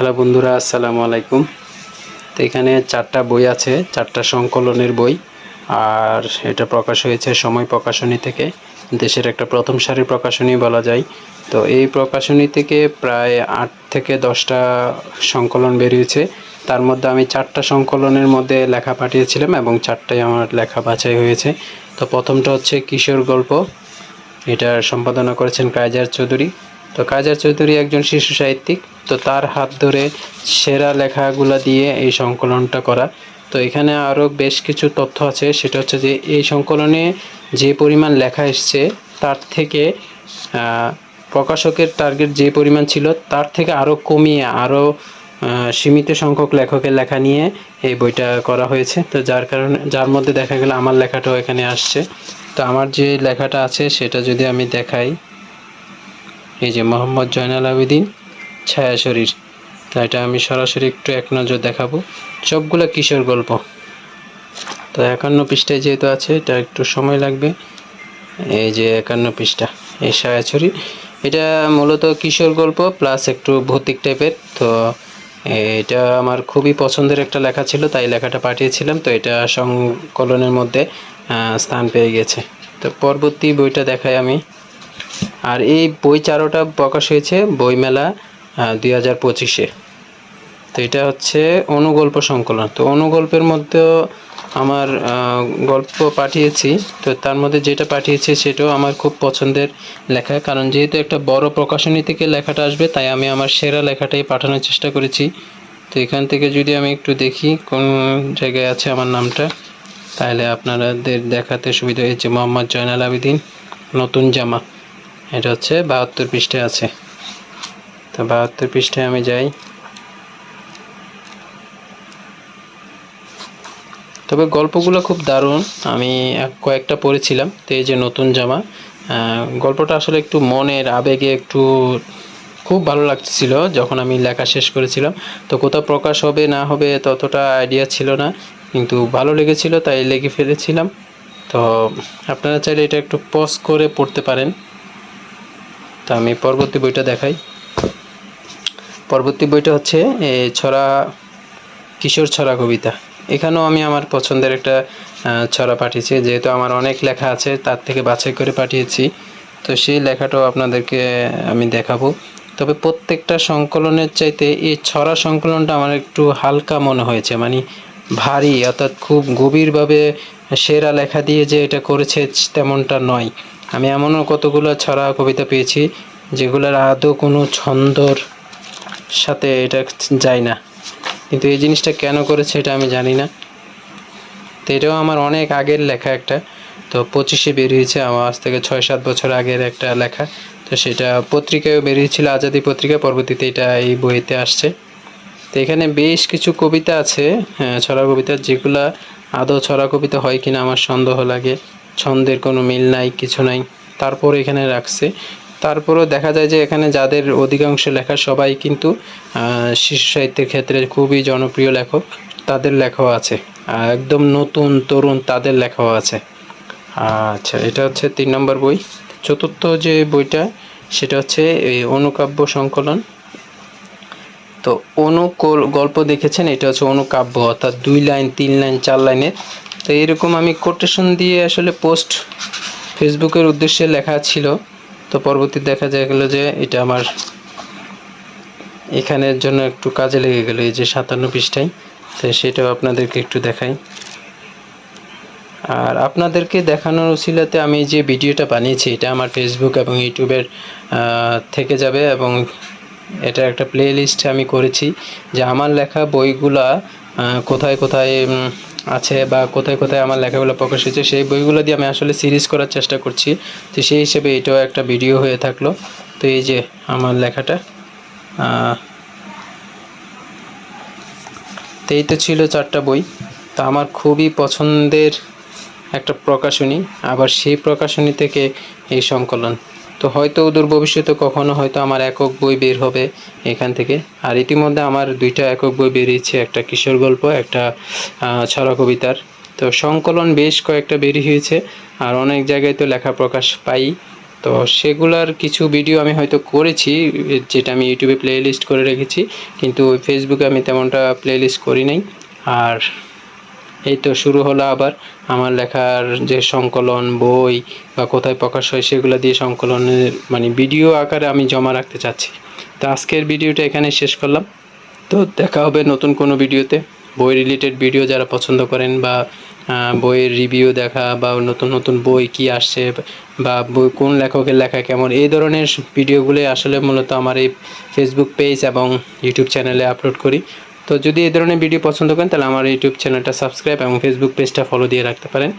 Hello বন্ধুরা, আসসালামু আলাইকুম। তো এখানে চারটা বই আছে, চারটা সংকলনের বই, আর এটা প্রকাশ হয়েছে সময় প্রকাশনী থেকে। দেশের একটা প্রথম সারির প্রকাশনী বলা যায়। তো এই প্রকাশনী থেকে প্রায় আট থেকে দশটা সংকলন বেরিয়েছে। তার মধ্যে আমি চারটা সংকলনের মধ্যে লেখা পাঠিয়েছিলাম এবং চারটাই আমার লেখা বাছাই হয়েছে। তো প্রথমটা হচ্ছে কিশোর গল্প। এটার সম্পাদনা করেছেন কায়জার চৌধুরী। তো কায়জার চৌধুরী একজন শিশু সাহিত্যিক, তো তার হাত ধরে সেরা লেখাগুলো দিয়ে এই সংকলনটা করা। তো এখানে আরও বেশ কিছু তথ্য আছে, সেটা হচ্ছে যে এই সংকলনে যে পরিমাণ লেখা এসছে, তার থেকে প্রকাশকের টার্গেট যে পরিমাণ ছিল, তার থেকে আরও কমিয়ে আরও সীমিত সংখ্যক লেখকের লেখা নিয়ে এই বইটা করা হয়েছে। তো যার কারণে, যার মধ্যে দেখা গেল আমার লেখাটাও এখানে আসছে। তো আমার যে লেখাটা আছে, সেটা যদি আমি দেখাই। এই যে মোহাম্মদ জয়নাল আবেদিন, ছায়া শরীর। তো এটা আমি সরাসরি একটু এক নজর দেখাবো। সবগুলো কিশোর গল্প? তো একান্ন পৃষ্ঠায় যেহেতু আছে, এটা একটু সময় লাগবে। এই যে একান্ন পৃষ্ঠা, এই ছায়াছড়ি এটা মূলত কিশোর গল্প প্লাস একটু ভৌতিক টাইপের তো এটা আমার খুবই পছন্দের একটা লেখা ছিল, তাই লেখাটা পাঠিয়েছিলাম। তো এটা সংকলনের মধ্যে স্থান পেয়ে গেছে। তো পরবর্তী বইটা দেখাই আমি। আর এই বই চারোটা প্রকাশ হয়েছে বইমেলা দুই হাজার পঁচিশে। তো এটা হচ্ছে অনুগল্প সংকলন। তো অনুগল্পের মধ্যেও আমার গল্প পাঠিয়েছি। তো তার মধ্যে যেটা পাঠিয়েছি সেটাও আমার খুব পছন্দের লেখা। কারণ যেহেতু একটা বড় প্রকাশনী থেকে লেখাটা আসবে, তাই আমি আমার সেরা লেখাটাই পাঠানোর চেষ্টা করেছি। তো এখান থেকে যদি আমি একটু দেখি কোন জায়গায় আছে আমার নামটা, তাহলে আপনাদের দেখাতে সুবিধা হয়েছে। মোহাম্মদ জয়নাল আবেদিন, নতুন জামা। এটা হচ্ছে বাহাত্তর পৃষ্ঠায় আছে। তো বাহাত্তর পৃষ্ঠায় আমি যাই। তবে গল্পগুলো খুব দারুণ। আমি কয়েকটা পড়েছিলাম, তো এই যে নতুন জামা গল্পটা আসলে একটু মনের আবেগে একটু খুব ভালো লাগছিল যখন আমি লেখা শেষ করেছিলাম। তো কোথাও প্রকাশ হবে, না হবে ততটা আইডিয়া ছিল না, কিন্তু ভালো লেগেছিল, তাই লেগে ফেলেছিলাম। তো আপনারা চাইলে এটা একটু পজ করে পড়তে পারেন। তো আমি পরবর্তী বইটা দেখাই। পরবর্তী বইটা হচ্ছে ছড়া, কিশোর ছড়া কবিতা। এখানেও আমি আমার পছন্দের একটা ছড়া পাঠিয়েছি। যেহেতু আমার অনেক লেখা আছে, তার থেকে বাছাই করে পাঠিয়েছি। তো সেই লেখাটাও আপনাদেরকে আমি দেখাবো। তবে প্রত্যেকটা সংকলনের চাইতে এই ছড়া সংকলনটা আমার একটু হালকা মনে হয়েছে। মানে ভারী, অর্থাৎ খুব গভীরভাবে সেরা লেখা দিয়ে যে এটা করেছে, তেমনটা নয়। আমি এমনও কতগুলো ছড়া কবিতা পেয়েছি যেগুলোর আদৌ কোনো ছন্দর সাথে এটা যায় না। কিন্তু এই জিনিসটা কেন করেছে এটা আমি জানি না। তো এটাও আমার অনেক আগের লেখা একটা। তো পঁচিশে বেরিয়েছে আমার আজ থেকে ছয় সাত বছর আগের একটা লেখা। তো সেটা পত্রিকায়ও বেরিয়েছিল আজাদি পত্রিকা পরবর্তীতে এটা এই বইতে আসছে। তো এখানে বেশ কিছু কবিতা আছে হ্যাঁ, ছড়া কবিতা যেগুলা আদৌ ছড়া কবিতা হয় কিনা আমার সন্দেহ লাগে। ছন্দের কোনো মিল নাই, কিছু নাই। তারপর এখানে রাখছে। তারপরেও দেখা যায় যে এখানে যাদের অধিকাংশ লেখা সবাই কিন্তু শিশু সাহিত্যের ক্ষেত্রে খুবই জনপ্রিয় লেখক। তাদের লেখাও আছে। একদম নতুন, তরুণ তাদের লেখাও আছে। আচ্ছা এটা হচ্ছে তিন নম্বর বই। চতুর্থ যে বইটা, সেটা হচ্ছে এই অনুকাব্য সংকলন। তো অনুকল গল্প দেখেছেন, এটা হচ্ছে অনুকাব্য, অর্থাৎ দুই লাইন, তিন লাইন, চার লাইনের তো এরকম আমি কোটেশন দিয়ে আসলে পোস্ট ফেসবুকের উদ্দেশ্যে লেখা ছিল। তো পরবর্তী দেখা যায় গেলো যে এটা আমার এখানের জন্য একটু কাজে লেগে গেলো, এই যে সাতান্ন পৃষ্ঠায়। তো সেটাও আপনাদেরকে একটু দেখাই। আর আপনাদেরকে দেখানোর উসিলাতে আমি যে ভিডিওটা বানিয়েছি, এটা আমার ফেসবুক এবং ইউটিউবের থেকে যাবে এবং এটা একটা প্লে লিস্ট আমি করেছি যে আমার লেখা বইগুলা কোথায় কোথায় আছে বা কোথায় কোথায় আমার লেখাগুলো প্রকাশ হয়েছে, সেই বইগুলো দিয়ে আমি আসলে সিরিজ করার চেষ্টা করছি। তো সেই হিসেবে এটাও একটা ভিডিও হয়ে থাকল। তো এই যে আমার লেখাটা তো এই তো ছিল চারটা বই। তা আমার খুবই পছন্দের একটা প্রকাশনী, আবার সেই প্রকাশনী থেকে এই সংকলন। তো হয়তো দূর ভবিষ্যতে কখনো হয়তো আমার একক বই বের হবে এখান থেকে। আর ইতিমধ্যে আমার দুইটা একক বই বেরিয়েছে, একটা কিশোর গল্প, একটা ছড়া কবিতার তো সংকলন বেশ কয়েকটা বেরিয়ে হয়েছে, আর অনেক জায়গায় তো লেখা প্রকাশ পাই। তো সেগুলার কিছু ভিডিও আমি হয়তো করেছি, যেটা আমি ইউটিউবে প্লেলিস্ট করে রেখেছি, কিন্তু ফেসবুকে আমি তেমনটা প্লেলিস্ট করি নাই। আর এই তো শুরু হলো আবার। আমার লেখার যে সংকলন, বই বা কোথায় প্রকাশ হয় সেগুলো দিয়ে সংকলনের মানে ভিডিও আকারে আমি জমা রাখতে চাচ্ছি। তো আজকের ভিডিওটা এখানে শেষ করলাম। তো দেখা হবে নতুন কোনো ভিডিওতে বই রিলেটেড ভিডিও যারা পছন্দ করেন বা বইয়ের রিভিউ দেখা বা নতুন নতুন বই কি আসছে বা বই কোন লেখকের লেখা কেমন, এই ধরনের ভিডিওগুলো আসলে মূলত আমার এই ফেসবুক পেজ এবং ইউটিউব চ্যানেলে আপলোড করি। তো যদি এই ধরনের ভিডিও পছন্দ করেন, তাহলে আমার ইউটিউব চ্যানেলটা সাবস্ক্রাইব এবং ফেসবুক পেজটা ফলো দিয়ে রাখতে পারেন।